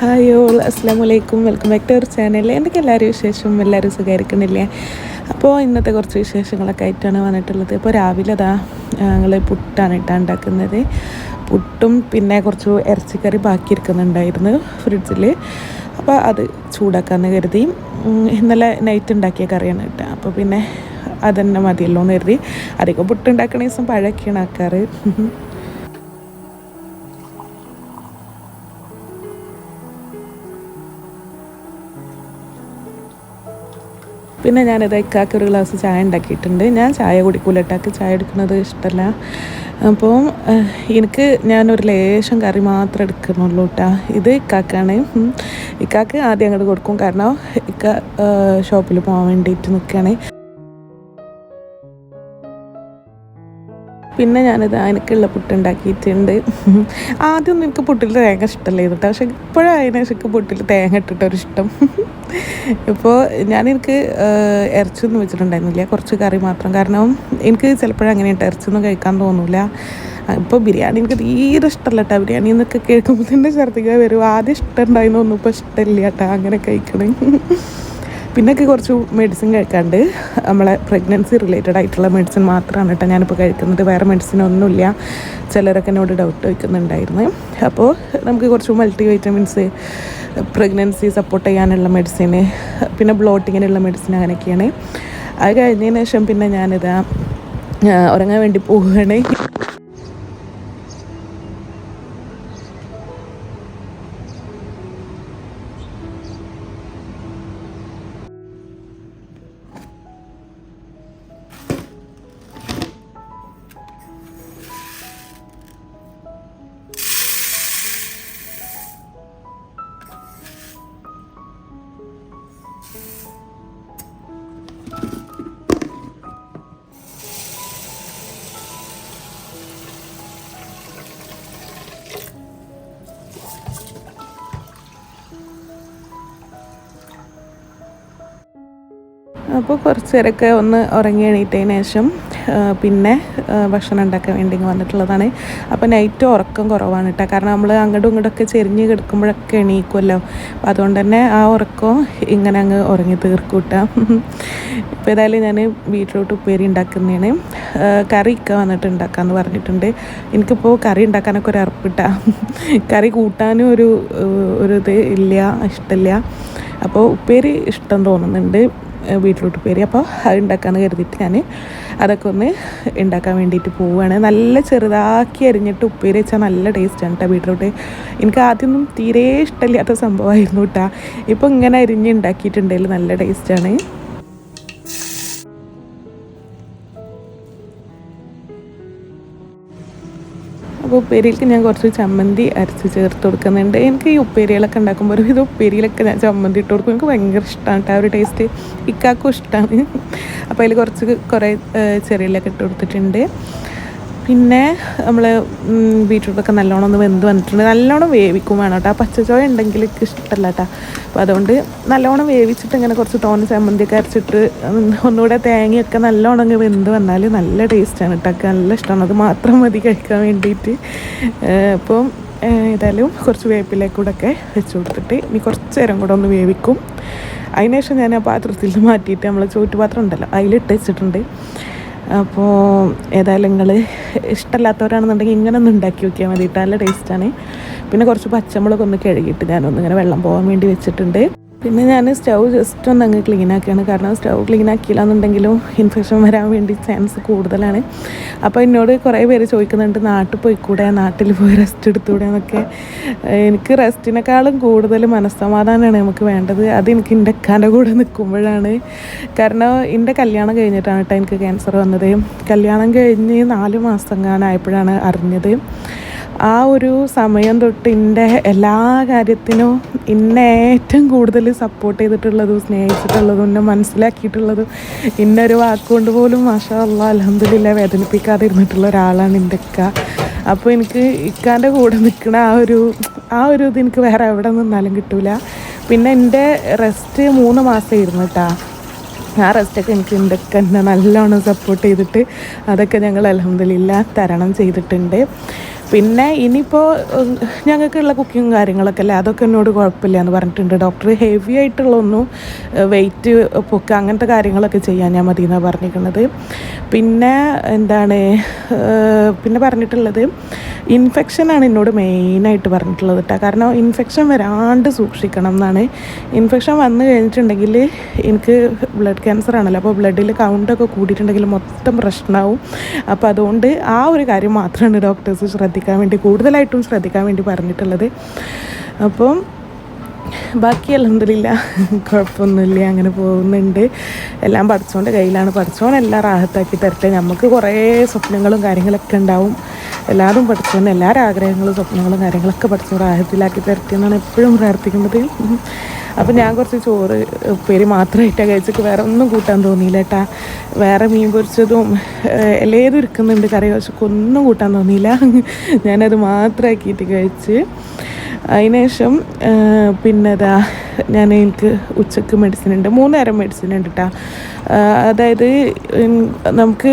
Hi all അസ്സാം വലൈക്കും welcome back to our channel എന്തൊക്കെ എല്ലാവരും വിശേഷം? എല്ലാവരും സുഖമായിരിക്കണില്ലേ? അപ്പോൾ ഇന്നത്തെ കുറച്ച് വിശേഷങ്ങളൊക്കെ ആയിട്ടാണ് വന്നിട്ടുള്ളത്. ഇപ്പോൾ രാവിലെ അതാ ഞങ്ങൾ പുട്ടാണ് ഇട്ടാ ഉണ്ടാക്കുന്നത്. പുട്ടും പിന്നെ കുറച്ച് ഇറച്ചിക്കറി ബാക്കി ഇരിക്കുന്നുണ്ടായിരുന്നു ഫ്രിഡ്ജിൽ അപ്പോൾ അത് ചൂടാക്കാമെന്ന് കരുതി. ഇന്നലെ നൈറ്റ് ഉണ്ടാക്കിയ കറിയാണ് കേട്ടോ അപ്പോൾ പിന്നെ അതന്നെ മതിയല്ലോ എന്ന് കരുതി. അധികം പുട്ടുണ്ടാക്കണ ദിവസം പഴയൊക്കെയാണ് ആക്കാറ്. പിന്നെ ഞാനിത് ഇക്കാക്ക് ഒരു ഗ്ലാസ് ചായ ഉണ്ടാക്കിയിട്ടുണ്ട്. ഞാൻ ചായ കുടിക്കൂല ഇട്ടാക്ക് ചായ എടുക്കുന്നത് ഇഷ്ടമല്ല അപ്പോൾ എനിക്ക് ഞാനൊരു ലേശം കറി മാത്രം എടുക്കുന്നുള്ളൂ കേട്ടാ ഇത് ഇക്കാക്കാണ്. ഇക്കാക്ക് ആദ്യം അങ്ങോട്ട് കൊടുക്കും. കാരണം ഇക്ക ഷോപ്പിൽ പോകാൻ വേണ്ടിയിട്ട് നിൽക്കുകയാണ് പിന്നെ ഞാനിത് എനിക്കുള്ള പുട്ടുണ്ടാക്കിയിട്ടുണ്ട്. ആദ്യമൊന്നും എനിക്ക് പുട്ടിൽ തേങ്ങ ഇഷ്ടമല്ലായിരുന്നു പക്ഷെ ഇപ്പോഴും അതിനേശക്ക് പുട്ടിൽ തേങ്ങ ഇട്ടിട്ടൊരിഷ്ടം. ഇപ്പോൾ ഞാൻ എനിക്ക് ഇറച്ചിയൊന്നും വെച്ചിട്ടുണ്ടായിരുന്നില്ല. കുറച്ച് കറി മാത്രം. കാരണം എനിക്ക് ചിലപ്പോഴും അങ്ങനെ ഇറച്ചിയൊന്നും കഴിക്കാൻ തോന്നില്ല ഇപ്പോൾ ബിരിയാണി എനിക്ക് തീരെ ഇഷ്ടമല്ല കേട്ടോ ബിരിയാണി എന്നൊക്കെ കേൾക്കുമ്പോൾ തന്നെ ഛർദ്ദിക്കാൻ വരും. ആദ്യം ഇഷ്ടം ഉണ്ടായിരുന്നു ഒന്നും ഇപ്പോൾ ഇഷ്ടമില്ല കേട്ടോ അങ്ങനെ കഴിക്കണേ. പിന്നൊക്കെ കുറച്ച് മെഡിസിൻ കഴിക്കാണ്ട് നമ്മളെ പ്രഗ്നൻസി റിലേറ്റഡ് ആയിട്ടുള്ള മെഡിസിൻ മാത്രമാണ് കേട്ടോ ഞാനിപ്പോൾ കഴിക്കുന്നത്. വേറെ മെഡിസിൻ ഒന്നുമില്ല. ചിലരൊക്കെ എന്നോട് ഡൗട്ട് വയ്ക്കുന്നുണ്ടായിരുന്നു. അപ്പോൾ നമുക്ക് കുറച്ച് മൾട്ടി വൈറ്റമിൻസ് പ്രഗ്നൻസി സപ്പോർട്ട് ചെയ്യാനുള്ള മെഡിസിന് പിന്നെ ബ്ലോട്ടിങ്ങിനുള്ള മെഡിസിൻ അങ്ങനെയൊക്കെയാണ്. അത് കഴിഞ്ഞതിന് ശേഷം പിന്നെ ഞാനിതാ ഉറങ്ങാൻ വേണ്ടി പോവുകയാണ്. അപ്പോൾ കുറച്ച് നേരമൊക്കെ ഒന്ന് ഉറങ്ങി എണീറ്റതിന് ശേഷം പിന്നെ ഭക്ഷണം ഉണ്ടാക്കാൻ വേണ്ടി വന്നിട്ടുള്ളതാണ്. അപ്പോൾ നൈറ്റ് ഉറക്കം കുറവാണ് കേട്ടോ. കാരണം നമ്മൾ അങ്ങോട്ടും ഇങ്ങോട്ടൊക്കെ ചെരിഞ്ഞ് കിടക്കുമ്പോഴൊക്കെ എണീക്കുമല്ലോ അപ്പോൾ അതുകൊണ്ട് തന്നെ ആ ഉറക്കം ഇങ്ങനെ അങ്ങ് ഉറങ്ങി തീർക്കൂട്ടാം ഇപ്പോൾ ഏതായാലും ഞാൻ ബീട്രൂട്ട് ഉപ്പേരി ഉണ്ടാക്കുന്നതാണ്. കറി ഒക്കെ വന്നിട്ട് ഉണ്ടാക്കാമെന്ന് പറഞ്ഞിട്ടുണ്ട്. എനിക്കിപ്പോൾ കറി ഉണ്ടാക്കാനൊക്കെ ഒരു അർപ്പിട്ട കറി കൂട്ടാനും ഒരു ഒരു ഇത് ഇല്ല ഇഷ്ടമില്ല അപ്പോൾ ഉപ്പേരി ഇഷ്ടം തോന്നുന്നുണ്ട്. ബീട്രൂട്ട് ഉപ്പേരി. അപ്പോൾ അത് ഉണ്ടാക്കാമെന്ന് കരുതിയിട്ട് ഞാൻ അതൊക്കെ ഒന്ന് ഉണ്ടാക്കാൻ വേണ്ടിയിട്ട് പോവുകയാണ് നല്ല ചെറുതാക്കി അരിഞ്ഞിട്ട് ഉപ്പേരി വെച്ചാൽ നല്ല ടേസ്റ്റാണ് കേട്ടോ ബീട്രൂട്ട്. എനിക്ക് ആദ്യമൊന്നും തീരെ ഇഷ്ടമില്ലാത്ത സംഭവമായിരുന്നു കേട്ടോ ഇപ്പോൾ ഇങ്ങനെ അരിഞ്ഞ് ഉണ്ടാക്കിയിട്ടുണ്ടെങ്കിൽ നല്ല ടേസ്റ്റാണ്. അപ്പോൾ ഉപ്പേരിയിലേക്ക് ഞാൻ കുറച്ച് ചമ്മന്തി അരച്ച് ചേർത്ത് കൊടുക്കുന്നുണ്ട്. എനിക്ക് ഈ ഉപ്പേരികളൊക്കെ ഉണ്ടാക്കുമ്പോൾ ഒരു ഇത് ഉപ്പേരിയിലൊക്കെ ഞാൻ ചമ്മന്തി ഇട്ട് കൊടുക്കും. എനിക്ക് ഭയങ്കര ഇഷ്ടമാണ് കേട്ടോ ആ ഒരു ടേസ്റ്റ് ഇക്കാക്കും ഇഷ്ടമാണ് അപ്പോൾ അതിൽ കുറച്ച് കുറേ ചെറിയിലൊക്കെ ഇട്ട് കൊടുത്തിട്ടുണ്ട്. പിന്നെ നമ്മൾ ബീട്രൂട്ടൊക്കെ നല്ലോണം ഒന്ന് വെന്ത് വന്നിട്ടുണ്ട്. നല്ലോണം വേവിക്കും വേണം കേട്ടോ. പച്ചച്ചോയ ഉണ്ടെങ്കിൽ ഇഷ്ടമല്ല കേട്ടോ. അപ്പോൾ അതുകൊണ്ട് നല്ലോണം വേവിച്ചിട്ട് ഇങ്ങനെ കുറച്ച് തോന ചമ്മന്തിയൊക്കെ അരച്ചിട്ട് ഒന്നുകൂടെ തേങ്ങയൊക്കെ നല്ലോണം അങ്ങ് വെന്ത് വന്നാൽ നല്ല ടേസ്റ്റാണ് കേട്ടോ. നല്ല ഇഷ്ടമാണ്. അത് മാത്രം മതി കഴിക്കാൻ വേണ്ടിയിട്ട് അപ്പം ഏതായാലും കുറച്ച് വേപ്പിലേക്കൂടെയൊക്കെ വെച്ച് കൊടുത്തിട്ട് ഇനി കുറച്ച് നേരം കൂടെ ഒന്ന് വേവിക്കും. അതിനുശേഷം ഞാൻ ആ പാത്രത്തിൽ മാറ്റിയിട്ട് നമ്മൾ ചോറ്റുപാത്രം ഉണ്ടല്ലോ അതിലിട്ട് വെച്ചിട്ടുണ്ട്. അപ്പോൾ ഏതായാലും നിങ്ങൾ ഇഷ്ടമല്ലാത്തവരാണെന്നുണ്ടെങ്കിൽ ഇങ്ങനെ ഒന്ന് ഉണ്ടാക്കി നോക്കിയാൽ മതി. നല്ല ടേസ്റ്റാണ് പിന്നെ കുറച്ച് പച്ചമുളക് ഒന്ന് കഴുകിയിട്ട് ഞാനൊന്ന് ഇങ്ങനെ വെള്ളം പോകാൻ വേണ്ടി വെച്ചിട്ടുണ്ട്. പിന്നെ ഞാൻ സ്റ്റൗ ജസ്റ്റ് ഒന്ന് അങ്ങ് ക്ലീൻ ആക്കുകയാണ്. കാരണം സ്റ്റൗ ക്ലീൻ ആക്കിയില്ല എന്നുണ്ടെങ്കിലും ഇൻഫെക്ഷൻ വരാൻ വേണ്ടി ചാൻസ് കൂടുതലാണ്. അപ്പോൾ എന്നോട് കുറേ പേര് ചോദിക്കുന്നുണ്ട് നാട്ടിൽ പോയിക്കൂടെ? നാട്ടിൽ പോയി റെസ്റ്റ് എടുത്തുകൂടെ എന്നൊക്കെ. എനിക്ക് റെസ്റ്റിനേക്കാളും കൂടുതൽ മനസ്സമാധാനമാണ് നമുക്ക് വേണ്ടത്. അത് എനിക്ക് എന്റെ അക്കാന്റെ കൂടെ നിൽക്കുമ്പോഴാണ്. കാരണം എന്റെ കല്യാണം കഴിഞ്ഞിട്ടാണ് കേട്ടോ എനിക്ക് ക്യാൻസർ വന്നത്. കല്യാണം കഴിഞ്ഞ് നാല് മാസം കാണായപ്പോഴാണ് അറിഞ്ഞത്. ആ ഒരു സമയം തൊട്ട് എന്റെ എല്ലാ കാര്യത്തിനും എന്നെ ഏറ്റവും കൂടുതൽ സപ്പോർട്ട് ചെയ്തിട്ടുള്ളതും സ്നേഹിച്ചിട്ടുള്ളതും എന്നെ മനസ്സിലാക്കിയിട്ടുള്ളതും ഇന്നൊരു വാക്കുകൊണ്ട് പോലും മാഷാ അല്ല അലഹമില്ല വേദനിപ്പിക്കാതെ ഇരുന്നിട്ടുള്ള ഒരാളാണ് എന്റെ ഇക്ക അപ്പോൾ എനിക്ക് ഇക്കാന്റെ കൂടെ നിൽക്കുന്ന ആ ഒരു ആ ഒരു ഇത് എനിക്ക് വേറെ എവിടെ നിന്നാലും കിട്ടൂല. പിന്നെ എന്റെ റെസ്റ്റ് മൂന്ന് മാസമായിരുന്നു കേട്ടോ ആ റെസ്റ്റൊക്കെ എനിക്ക് എന്തൊക്കെ എന്നെ നല്ലോണം സപ്പോർട്ട് ചെയ്തിട്ട് അതൊക്കെ ഞങ്ങൾ അലഹമില്ല തരണം ചെയ്തിട്ടുണ്ട്. പിന്നെ ഇനിയിപ്പോൾ ഞങ്ങൾക്കുള്ള കുക്കിങ്ങും കാര്യങ്ങളൊക്കെ അല്ലേ? അതൊക്കെ എന്നോട് കുഴപ്പമില്ല എന്ന് പറഞ്ഞിട്ടുണ്ട്. ഡോക്ടർ ഹെവി ആയിട്ടുള്ള ഒന്നും വെയിറ്റ് പൊക്കുക അങ്ങനത്തെ കാര്യങ്ങളൊക്കെ ചെയ്യാൻ ഞാൻ മതി എന്നാണ് പറഞ്ഞിരിക്കുന്നത്. പിന്നെ എന്താണ് പിന്നെ പറഞ്ഞിട്ടുള്ളത് ഇൻഫെക്ഷനാണ് എന്നോട് മെയിനായിട്ട് പറഞ്ഞിട്ടുള്ളത് കേട്ടോ കാരണം ഇൻഫെക്ഷൻ വരാണ്ട് സൂക്ഷിക്കണം എന്നാണ്. ഇൻഫെക്ഷൻ വന്നു കഴിഞ്ഞിട്ടുണ്ടെങ്കിൽ എനിക്ക് ബ്ലഡ് ക്യാൻസർ ആണല്ലോ. അപ്പോൾ ബ്ലഡിൽ കൗണ്ടൊക്കെ കൂടിയിട്ടുണ്ടെങ്കിൽ മൊത്തം പ്രശ്നമാവും അപ്പോൾ അതുകൊണ്ട് ആ ഒരു കാര്യം മാത്രമാണ് ഡോക്ടേഴ്സ് ശ്രദ്ധിക്കാൻ വേണ്ടി കൂടുതലായിട്ടും ശ്രദ്ധിക്കാൻ വേണ്ടി പറഞ്ഞിട്ടുള്ളത്. അപ്പം ബാക്കി അലഹമില്ല കുഴപ്പമൊന്നുമില്ല അങ്ങനെ പോകുന്നുണ്ട്. എല്ലാം പഠിച്ചോന്റെ കയ്യിലാണ്. പഠിച്ചോൻ എല്ലാം റാഹത്താക്കി തരട്ടെ. നമുക്ക് കുറേ സ്വപ്നങ്ങളും കാര്യങ്ങളൊക്കെ ഉണ്ടാവും. എല്ലാവരും പഠിച്ചോൻ എല്ലാവരും ആഗ്രഹങ്ങളും സ്വപ്നങ്ങളും കാര്യങ്ങളൊക്കെ പഠിച്ചു റാഹത്തിലാക്കി തരട്ടെ എന്നാണ് എപ്പോഴും പ്രാർത്ഥിക്കുന്നത്. അപ്പം ഞാൻ കുറച്ച് ചോറ് ഉപ്പേരി മാത്രമായിട്ടാണ് കഴിച്ചിട്ട് വേറെ ഒന്നും കൂട്ടാൻ തോന്നിയില്ല കേട്ടാ. വേറെ മീൻ പൊരിച്ചതും എല്ലേതും ഇരിക്കുന്നുണ്ട്. കറി പക്ഷെ ഒന്നും കൂട്ടാൻ തോന്നിയില്ല. ഞാനത് മാത്രമാക്കിയിട്ട് കഴിച്ച്. അതിനുശേഷം പിന്നെ ഇതാ ഞാൻ എനിക്ക് ഉച്ചയ്ക്ക് മെഡിസിൻ ഉണ്ട്. മൂന്ന് നേരം മെഡിസിൻ ഉണ്ട് കേട്ടോ അതായത് നമുക്ക്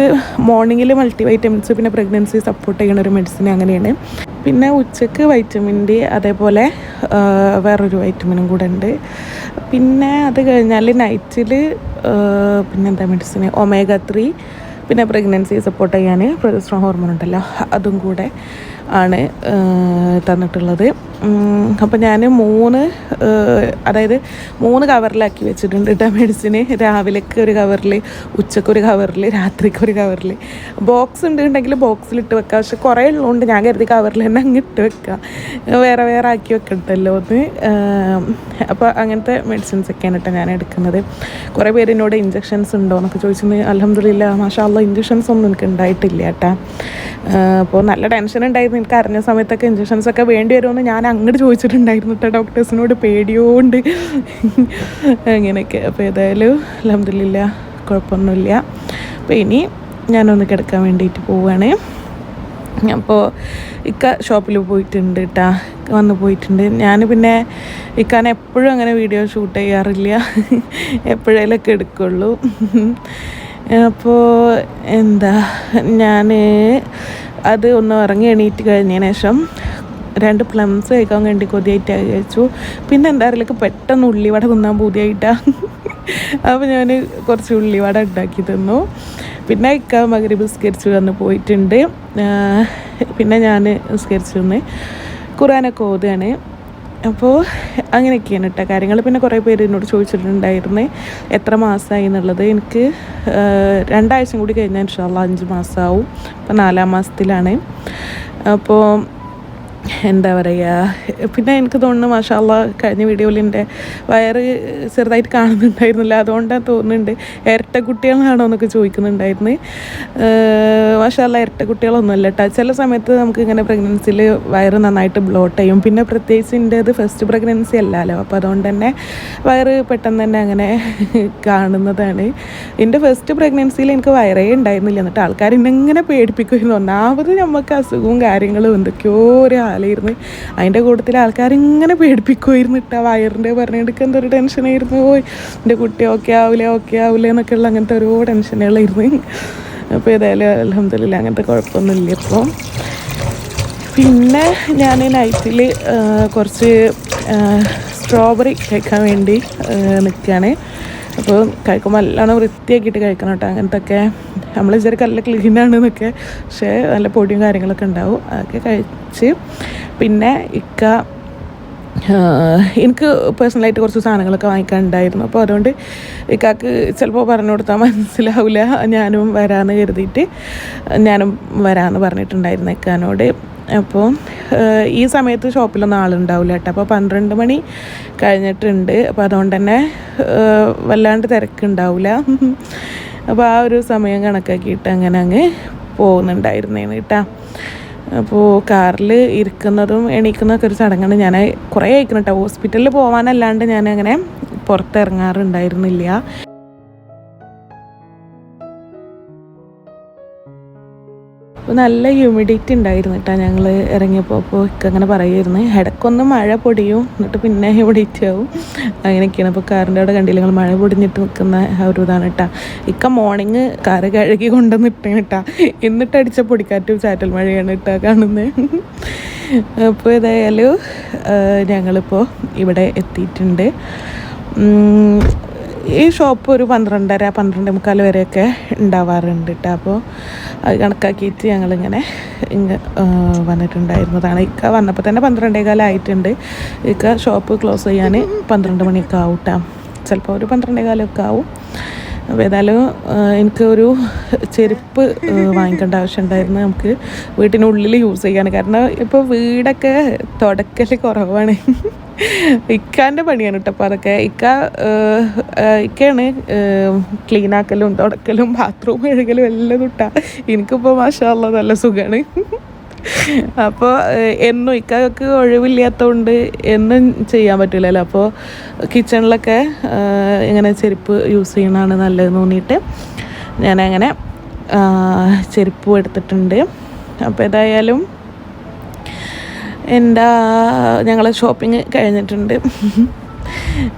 മോർണിംഗിൽ മൾട്ടി വൈറ്റമിൻസ് പിന്നെ പ്രഗ്നൻസി സപ്പോർട്ട് ചെയ്യുന്ന ഒരു മെഡിസിൻ അങ്ങനെയാണ്. പിന്നെ ഉച്ചയ്ക്ക് വൈറ്റമിൻ ഡി അതേപോലെ വേറൊരു വൈറ്റമിനും കൂടെ ഉണ്ട്. പിന്നെ അത് കഴിഞ്ഞാൽ നൈറ്റിൽ പിന്നെന്താ മെഡിസിൻ ഒമേഗ ത്രീ പിന്നെ പ്രഗ്നൻസി സപ്പോർട്ട് ചെയ്യാൻ പ്രൊജസ്ട്രോൺ ഹോർമോൺ ഉണ്ടല്ലോ അതും കൂടെ. ആണ് തന്നിട്ടുള്ളത്. അപ്പം ഞാൻ മൂന്ന് അതായത് മൂന്ന് കവറിലാക്കി വെച്ചിട്ടുണ്ട് കേട്ടോ മെഡിസിന്. രാവിലേക്ക് ഒരു കവറിൽ ഉച്ചയ്ക്ക് ഒരു കവറിൽ രാത്രിക്ക് ഒരു കവറിൽ ബോക്സ് ഉണ്ടെങ്കിൽ ബോക്സിലിട്ട് വെക്കാം. പക്ഷെ കുറേ ഉള്ളതുകൊണ്ട് ഞാൻ കരുതി കവറിൽ തന്നെ അങ്ങ് ഇട്ട് വെക്കാം. വേറെ വേറെ ആക്കി വെക്കണ്ടല്ലോ എന്ന് അപ്പോൾ അങ്ങനത്തെ മെഡിസിൻസ് ഒക്കെയാണ് കേട്ടോ ഞാൻ എടുക്കുന്നത്. കുറേ പേര് എന്നോട് ഇഞ്ചക്ഷൻസ് ഉണ്ടോ എന്നൊക്കെ ചോദിച്ചത് അലഹമില്ല മാഷാ മാഷാല്ല ഇഞ്ചക്ഷൻസ് ഒന്നും എനിക്ക് ഉണ്ടായിട്ടില്ല കേട്ടാ അപ്പോൾ നല്ല ടെൻഷൻ ഉണ്ടായിരുന്നു. എനിക്ക് അറിഞ്ഞ സമയത്തൊക്കെ ഇഞ്ചക്ഷൻസ് ഒക്കെ വേണ്ടി വരുമെന്ന് ഞാൻ അങ്ങോട്ട് ചോദിച്ചിട്ടുണ്ടായിരുന്നു കേട്ടോ ഡോക്ടേഴ്സിനോട് പേടിയോണ്ട്. അങ്ങനെയൊക്കെ. അപ്പോൾ ഏതായാലും അലഹമില്ല കുഴപ്പമൊന്നുമില്ല. അപ്പോൾ ഇനി ഞാനൊന്ന് കിടക്കാൻ വേണ്ടിയിട്ട് പോവുകയാണ് അപ്പോൾ ഇക്ക ഷോപ്പിൽ പോയിട്ടുണ്ട് കേട്ടാ വന്ന് പോയിട്ടുണ്ട്. ഞാൻ പിന്നെ ഇക്കാൻ എപ്പോഴും അങ്ങനെ വീഡിയോ ഷൂട്ട് ചെയ്യാറില്ല. എപ്പോഴേലൊക്കെ എടുക്കുള്ളൂ. അപ്പോൾ എന്താ ഞാൻ അത് ഒന്ന് ഇറങ്ങി എണീറ്റ് കഴിഞ്ഞതിന് ശേഷം രണ്ട് പ്ലംസ് കഴിക്കാൻ വേണ്ടി കൊതിയായിട്ട് കഴിച്ചു. പിന്നെ എന്താ അറിയില്ല പെട്ടെന്ന് ഉള്ളിവട തിന്നാൻ പൂതിയായിട്ടാണ് അപ്പോൾ ഞാൻ കുറച്ച് ഉള്ളിവട ഉണ്ടാക്കി തന്നു. പിന്നെ ഇക്ക മകരി ബിസ്കരിച്ച് വന്ന് പോയിട്ടുണ്ട്. പിന്നെ ഞാൻ നിസ്കരിച്ച് തന്നെ ഖുറാനൊക്കെ ഓതുകയാണ്. അപ്പോൾ അങ്ങനെയൊക്കെയാണ് കേട്ടോ കാര്യങ്ങൾ പിന്നെ കുറേ പേര് എന്നോട് ചോദിച്ചിട്ടുണ്ടായിരുന്നു എത്ര മാസമായി എന്നുള്ളത്. എനിക്ക് രണ്ടാഴ്ചയും രണ്ടാഴ്ച കൂടി കഴിഞ്ഞാൽ ഇൻഷാല്ല അഞ്ച് മാസമാവും അപ്പോൾ നാലാം മാസത്തിലാണ്. അപ്പോൾ എന്താ പറയുക പിന്നെ എനിക്ക് തോന്നുന്നു മാഷാല്ല കഴിഞ്ഞ വീഡിയോയിൽ എന്റെ വയറ് ചെറുതായിട്ട് കാണുന്നുണ്ടായിരുന്നില്ല. അതുകൊണ്ടാണ് തോന്നുന്നുണ്ട് ഇരട്ട കുട്ടികളാണോ എന്നൊക്കെ ചോദിക്കുന്നുണ്ടായിരുന്നു. മാഷാല്ല ഇരട്ട കുട്ടികളൊന്നും അല്ല കേട്ടോ ചില സമയത്ത് നമുക്ക് ഇങ്ങനെ പ്രഗ്നൻസിയിൽ വയറ് നന്നായിട്ട് ബ്ലോട്ട് ചെയ്യും. പിന്നെ പ്രത്യേകിച്ച് എന്റെ അത് ഫസ്റ്റ് പ്രഗ്നൻസി അല്ലല്ലോ. അപ്പോൾ അതുകൊണ്ട് തന്നെ വയറ് പെട്ടെന്ന് തന്നെ അങ്ങനെ കാണുന്നതാണ്. എന്റെ ഫസ്റ്റ് പ്രഗ്നൻസിയിൽ എനിക്ക് വയറേ ഉണ്ടായിരുന്നില്ല. എന്നിട്ട് ആൾക്കാർ ഇന്നെങ്ങനെ പേടിപ്പിക്കുമായിരുന്നു ഒന്നാമത് നമുക്ക് അസുഖവും കാര്യങ്ങളും എന്തൊക്കെയോ ഒരു ആലായിരുന്നു അതിന്റെ കൂട്ടത്തിൽ ആൾക്കാരിങ്ങനെ പേടിപ്പിക്കുമായിരുന്നു ഇട്ടാ വയറിന്റെ പറഞ്ഞെടുക്കാൻ എന്തൊരു ടെൻഷനായിരുന്നു പോയി എന്റെ കുട്ടി ഓക്കെ ആവില്ല ഓക്കെ ആവില്ല എന്നൊക്കെ ഉള്ള അങ്ങനത്തെ ഓരോ ടെൻഷനുകളായിരുന്നു അപ്പോൾ ഏതായാലും അലഹമില്ല അങ്ങനത്തെ കുഴപ്പമൊന്നുമില്ല ഇപ്പോൾ. പിന്നെ ഞാൻ നൈറ്റിൽ കുറച്ച് സ്ട്രോബെറി കഴിക്കാൻ വേണ്ടി നിൽക്കുകയാണ്. അപ്പോൾ കഴിക്കുമ്പോൾ നല്ലോണം വൃത്തിയാക്കിയിട്ട് കഴിക്കണം കേട്ടോ അങ്ങനത്തെ ഒക്കെ നമ്മൾ വിചാരിക്കും നല്ല ക്ലീനാണെന്നൊക്കെ പക്ഷേ നല്ല പൊടിയും കാര്യങ്ങളൊക്കെ ഉണ്ടാവും. അതൊക്കെ കഴിച്ച്. പിന്നെ ഇക്ക എനിക്ക് പേഴ്സണലായിട്ട് കുറച്ച് സാധനങ്ങളൊക്കെ വാങ്ങിക്കാനുണ്ടായിരുന്നു. അപ്പോൾ അതുകൊണ്ട് ഇക്കാക്ക് ചിലപ്പോൾ പറഞ്ഞു കൊടുത്താൽ മനസ്സിലാവില്ല ഞാനും വരാമെന്ന് കരുതിയിട്ട് ഞാനും വരാമെന്ന് പറഞ്ഞിട്ടുണ്ടായിരുന്നു ഇക്കാനോട്. അപ്പോൾ ഈ സമയത്ത് ഷോപ്പിലൊന്നും ആളുണ്ടാവില്ല കേട്ടോ. അപ്പോൾ പന്ത്രണ്ട് മണി കഴിഞ്ഞിട്ടുണ്ട്. അപ്പോൾ അതുകൊണ്ട് തന്നെ വല്ലാണ്ട് തിരക്കുണ്ടാവില്ല അപ്പോൾ ആ ഒരു സമയം കണക്കാക്കിയിട്ട് അങ്ങനെ അങ്ങ് പോകുന്നുണ്ടായിരുന്നേന്ന് കേട്ടോ. അപ്പോൾ കാറിൽ ഇരിക്കുന്നതും എണീക്കുന്നതൊക്കെ ഒരു ചടങ്ങാണ്. ഞാൻ കുറേ അയക്കണം കേട്ടോ ഹോസ്പിറ്റലിൽ പോകാനല്ലാണ്ട് ഞാൻ അങ്ങനെ പുറത്തിറങ്ങാറുണ്ടായിരുന്നില്ല. അപ്പോൾ നല്ല ഹ്യൂമിഡിറ്റി ഉണ്ടായിരുന്നു കേട്ടോ ഞങ്ങൾ ഇറങ്ങിയപ്പോൾ അപ്പോൾ ഇക്കങ്ങനെ പറയുമായിരുന്നു ഇടയ്ക്കൊന്ന് മഴ പൊടിയും എന്നിട്ട് പിന്നെ ഹ്യൂമിഡിറ്റി ആവും. അങ്ങനെയൊക്കെയാണ്. അപ്പോൾ കാറിന്റെ അവിടെ കണ്ടില്ല ഞങ്ങൾ മഴ പൊടിഞ്ഞിട്ട് നിൽക്കുന്ന ആ ഒരു ഇതാണ് കേട്ടോ ഇക്ക മോർണിംഗ് കാറ് കഴുകി കൊണ്ടുവന്നിട്ട് കേട്ടാ എന്നിട്ട് അടിച്ച പൊടിക്കാറ്റും ചാറ്റൽ മഴയാണ് കേട്ടോ കാണുന്നത് അപ്പോൾ ഏതായാലും ഞങ്ങളിപ്പോൾ ഇവിടെ എത്തിയിട്ടുണ്ട്. ഈ ഷോപ്പ് ഒരു പന്ത്രണ്ടര പന്ത്രണ്ട് മുക്കാൽ വരെയൊക്കെ ഉണ്ടാവാറുണ്ട് കേട്ടോ അപ്പോൾ അത് കണക്കാക്കിയിട്ട് ഞങ്ങളിങ്ങനെ ഇങ്ങ വന്നിട്ടുണ്ടായിരുന്നതാണ്. ഇക്ക വന്നപ്പോൾ തന്നെ പന്ത്രണ്ടേ കാലമായിട്ടുണ്ട് ഇക്ക ഷോപ്പ് ക്ലോസ് ചെയ്യാൻ പന്ത്രണ്ട് മണിയൊക്കെ ആവും കേട്ടോ ചിലപ്പോൾ ഒരു പന്ത്രണ്ടേ കാലമൊക്കെ ആവും. അപ്പോൾ ഏതായാലും എനിക്കൊരു ചെരുപ്പ് വാങ്ങിക്കേണ്ട ആവശ്യം ഉണ്ടായിരുന്നു. നമുക്ക് വീട്ടിനുള്ളിൽ യൂസ് ചെയ്യാൻ. കാരണം ഇപ്പോൾ വീടൊക്കെ തുടക്കൽ കുറവാണ്. ഇക്കാന്റെ പണിയാണ് കേട്ടോ. അപ്പോൾ അതൊക്കെ ഇക്ക ഇക്കയാണ് ക്ലീനാക്കലും തുടക്കലും ബാത്റൂം കഴുകലും എല്ലാം ഇട്ടാ. എനിക്കിപ്പോൾ മാഷാള്ള നല്ല സുഖമാണ് അപ്പോൾ എന്നും ഇക്കാക്ക് ഒഴിവില്ലാത്തതുകൊണ്ട് എന്നും ചെയ്യാൻ പറ്റില്ലല്ലോ അപ്പോൾ കിച്ചണിലൊക്കെ ഇങ്ങനെ ചെരുപ്പ് യൂസ് ചെയ്യണതാണ് നല്ലത് തോന്നിയിട്ട് ഞാനങ്ങനെ ചെരുപ്പ് എടുത്തിട്ടുണ്ട്. അപ്പോൾ ഏതായാലും എന്താ ഞങ്ങളെ ഷോപ്പിംഗ് കഴിഞ്ഞിട്ടുണ്ട്.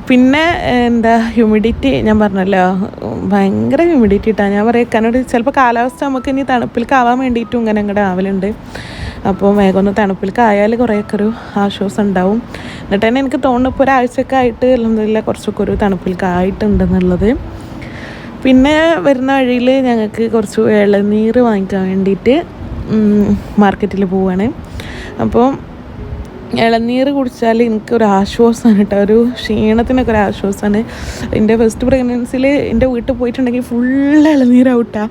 പിന്നെ എന്താ ഹ്യൂമിഡിറ്റി ഞാൻ പറഞ്ഞല്ലോ. ഭയങ്കര ഹ്യൂമിഡിറ്റി ഇട്ടാണ് ഞാൻ പറയാം കാരണം ചിലപ്പോൾ കാലാവസ്ഥ നമുക്ക് ഇനി തണുപ്പിലേക്ക് ആവാൻ വേണ്ടിയിട്ടും ഇങ്ങനെ അങ്ങോട്ട് ആവലുണ്ട്. അപ്പോൾ വേഗം ഒന്ന് തണുപ്പിലേക്ക് ആയാൽ കുറേയൊക്കെ ഒരു ആശ്വാസം ഉണ്ടാവും എന്നിട്ട് തന്നെ എനിക്ക് തോന്നുന്നു ഇപ്പോൾ ഒരാഴ്ചയൊക്കെ ആയിട്ട് അല്ലെന്നില്ല കുറച്ചൊക്കെ ഒരു തണുപ്പിലേക്ക് ആയിട്ടുണ്ടെന്നുള്ളത് പിന്നെ വരുന്ന വഴിയിൽ ഞങ്ങൾക്ക് കുറച്ച് ഇളനീർ വാങ്ങിക്കാൻ വേണ്ടിയിട്ട് മാർക്കറ്റിൽ പോവാണ്. അപ്പോൾ ഇളനീർ കുടിച്ചാൽ എനിക്കൊരു ആശ്വാസമാണ് കേട്ടോ. ഒരു ക്ഷീണത്തിനൊക്കെ ഒരു ആശ്വാസമാണ് എന്റെ ഫസ്റ്റ് പ്രഗ്നൻസിയിൽ എന്റെ വീട്ടിൽ പോയിട്ടുണ്ടെങ്കിൽ ഫുൾ ഇളനീരാവട്ടാ.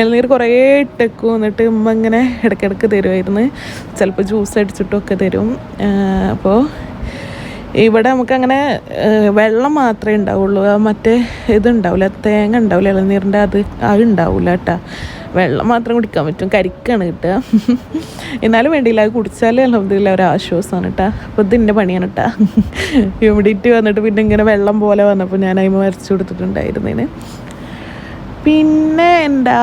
ഇളനീർ കുറേ ഇട്ടേക്കും. എന്നിട്ട് ഉമ്മ ഇങ്ങനെ ഇടയ്ക്കിടയ്ക്ക് തരുമായിരുന്നു ചിലപ്പോൾ ജ്യൂസ് അടിച്ചിട്ടൊക്കെ തരും. അപ്പോൾ ഇവിടെ നമുക്കങ്ങനെ വെള്ളം മാത്രമേ ഉണ്ടാവുള്ളൂ. മറ്റേ ഇതുണ്ടാവില്ല. തേങ്ങ ഉണ്ടാവില്ല ഇളനീരിന്റെ അത് അത് ഉണ്ടാവില്ല കേട്ടോ. വെള്ളം മാത്രം കുടിക്കാൻ പറ്റും. കരിക്കാണ് കിട്ടുക. എന്നാലും വേണ്ടിയില്ല അത് കുടിച്ചാലേ അലഹമില്ല ഒരു ആശ്വാസമാണ് കേട്ടോ അപ്പോൾ ഇതിന്റെ പണിയാണ് കേട്ടോ ഹ്യൂമിഡിറ്റി വന്നിട്ട് പിന്നെ ഇങ്ങനെ വെള്ളം പോലെ വന്നപ്പോൾ ഞാൻ അതിമ വരച്ചു കൊടുത്തിട്ടുണ്ടായിരുന്നതിന് പിന്നെ എന്താ?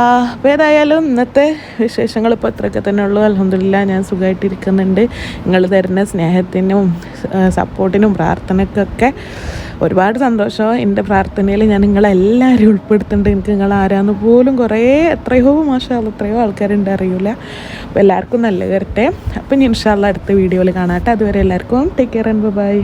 ഏതായാലും ഇന്നത്തെ വിശേഷങ്ങൾ ഇപ്പോൾ ഇത്രയൊക്കെ തന്നെ ഉള്ളൂ. അലഹമില്ല ഞാൻ സുഖമായിട്ടിരിക്കുന്നുണ്ട് നിങ്ങൾ തരുന്ന സ്നേഹത്തിനും സപ്പോർട്ടിനും പ്രാർത്ഥനയ്ക്കൊക്കെ ഒരുപാട് സന്തോഷം. എന്റെ പ്രാർത്ഥനയിൽ ഞാൻ നിങ്ങളെല്ലാവരും ഉൾപ്പെടുത്തുന്നുണ്ട്. എനിക്ക് നിങ്ങൾ ആരാന്ന് പോലും കുറേ എത്രയോ മാഷാല്ല എത്രയോ ആൾക്കാരുണ്ട് അറിയില്ല അപ്പോൾ എല്ലാവർക്കും നല്ല കരട്ടെ അപ്പം ഇൻഷാല്ല അടുത്ത വീഡിയോയിൽ കാണാട്ടെ അതുവരെ എല്ലാവർക്കും ടേക്ക് കെയർ ആൻഡ് ബൈ